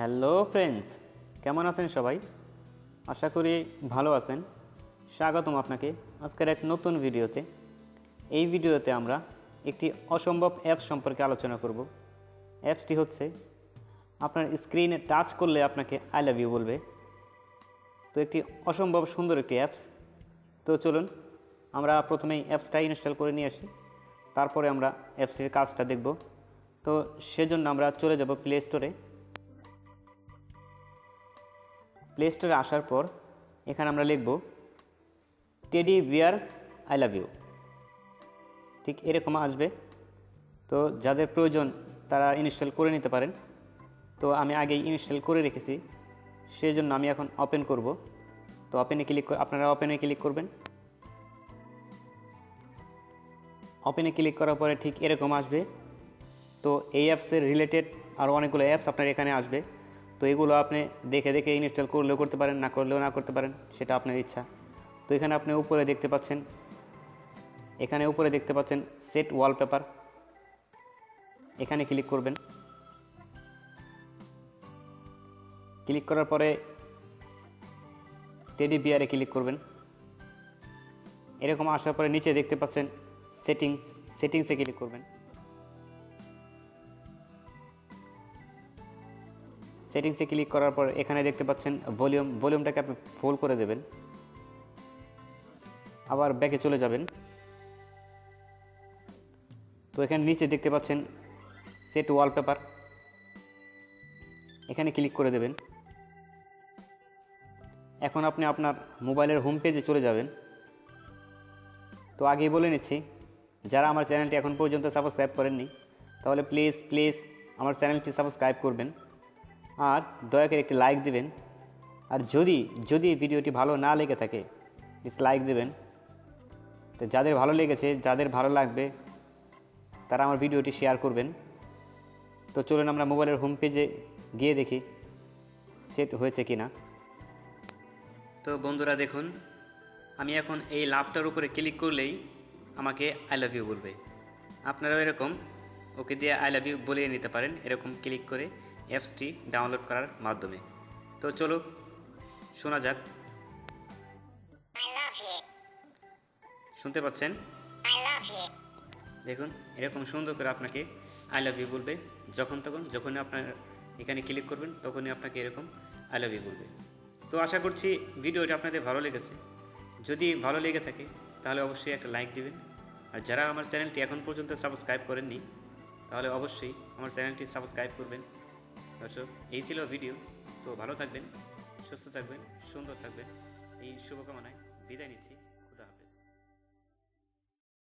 Hello friends, কেমন আছেন সবাই? আশা করি ভালো আছেন। স্বাগতম আপনাকে আজকের এক নতুন ভিডিওতে। এই ভিডিওতে আমরা একটি অসম্ভব অ্যাপস সম্পর্কে আলোচনা করব। অ্যাপসটি হচ্ছে, আপনার স্ক্রিনে টাচ করলে আপনাকে আই লাভ ইউ বলবে। তো একটি অসম্ভব সুন্দর একটি অ্যাপস। তো চলুন, আমরা প্রথমেই অ্যাপসটা ইনস্টল করে নিয়ে আসি। তারপরে আমরা অ্যাপসটির কাজটা দেখব। তো সেজন্য আমরা চলে যাব প্লে স্টোরে। প্লে স্টোরে আসার পর এখানে আমরা লিখব teddy bear I love you ঠিক এরকম আসবে। তো যাদের প্রয়োজন তারা ইনস্টল করে নিতে পারেন। তো আমি আগেই ইনস্টল করে রেখেছি। সেই জন্য আমি এখন ওপেন করব। তো ওপেনে ক্লিক আপনারা ওপেনে ক্লিক করবেন। ওপেনে ক্লিক করার পরে ঠিক এরকম আসবে। তো এই অ্যাপসের রিলেটেড আরও অনেকগুলো অ্যাপস আপনার এখানে আসবে। তো এগুলো আপনি দেখে দেখে ইনস্টল করলেও করতে পারেন, না করলেও না করতে পারেন, সেটা আপনার ইচ্ছা। তো এখানে আপনি উপরে দেখতে পাচ্ছেন, এখানে উপরে দেখতে পাচ্ছেন সেট ওয়ালপেপার এখানে ক্লিক করবেন। ক্লিক করার পরে টেডি বিয়ারে ক্লিক করবেন। এরকম আসার পরে নিচে দেখতে পাচ্ছেন সেটিংস সেটিংসে ক্লিক করবেন। সেটিংসে ক্লিক করার পর এখানে দেখতে পাচ্ছেন ভলিউম, ভলিউমটাকে আপনি ফুল করে দেবেন। আবার ব্যাকে চলে যাবেন। তো এখানে নিচে দেখতে পাচ্ছেন সেট ওয়ালপেপার এখানে ক্লিক করে দেবেন। এখন আপনি আপনার মোবাইলের হোম পেজে চলে যাবেন। তো আগেই বলে নিচ্ছি, যারা আমার চ্যানেলটি এখন পর্যন্ত সাবস্ক্রাইব করেননি, তাহলে প্লিজ প্লিজ আমার চ্যানেলটি সাবস্ক্রাইব করবেন। আর দয়া করে একটি লাইক দিবেন। আর যদি যদি ভিডিওটি ভালো না লেগে থাকে লাইক দেবেন। তো যাদের ভালো লেগেছে, যাদের ভালো লাগবে, তারা আমার ভিডিওটি শেয়ার করবেন। তো চলুন আমরা মোবাইলের হোম পেজে গিয়ে দেখি সেট হয়েছে কি না তো বন্ধুরা দেখুন, আমি এখন এই লাভটার উপরে ক্লিক করলেই আমাকে আই লাভ ইউ বলবে। আপনারাও এরকম, ওকে দিয়ে আই লাভ ইউ বলিয়ে নিতে পারেন, এরকম ক্লিক করে। অ্যাপসটি ডাউনলোড করার মাধ্যমে। তো চলো শোনা যাক. শুনতে পাচ্ছেন. দেখুন এরকম সুন্দর করে আপনাকে আই লাভ ইউ বলবে। যখন তখন যখনই আপনার এখানে ক্লিক করবেন তখনই আপনাকে এরকম আই লাভ ইউ বলবে। তো আশা করছি ভিডিওটা আপনাদের ভালো লেগেছে। যদি ভালো লেগে থাকে তাহলে অবশ্যই একটা লাইক দিবেন। আর যারা আমার চ্যানেলটি এখন পর্যন্ত সাবস্ক্রাইব করেননি তাহলে অবশ্যই আমার চ্যানেলটি সাবস্ক্রাইব করবেন। দর্শক, এই ছিল ভিডিও। তো ভালো থাকবেন, সুস্থ থাকবেন, সুন্দর থাকবেন। এই শুভকামনায় বিদায় নিচ্ছি।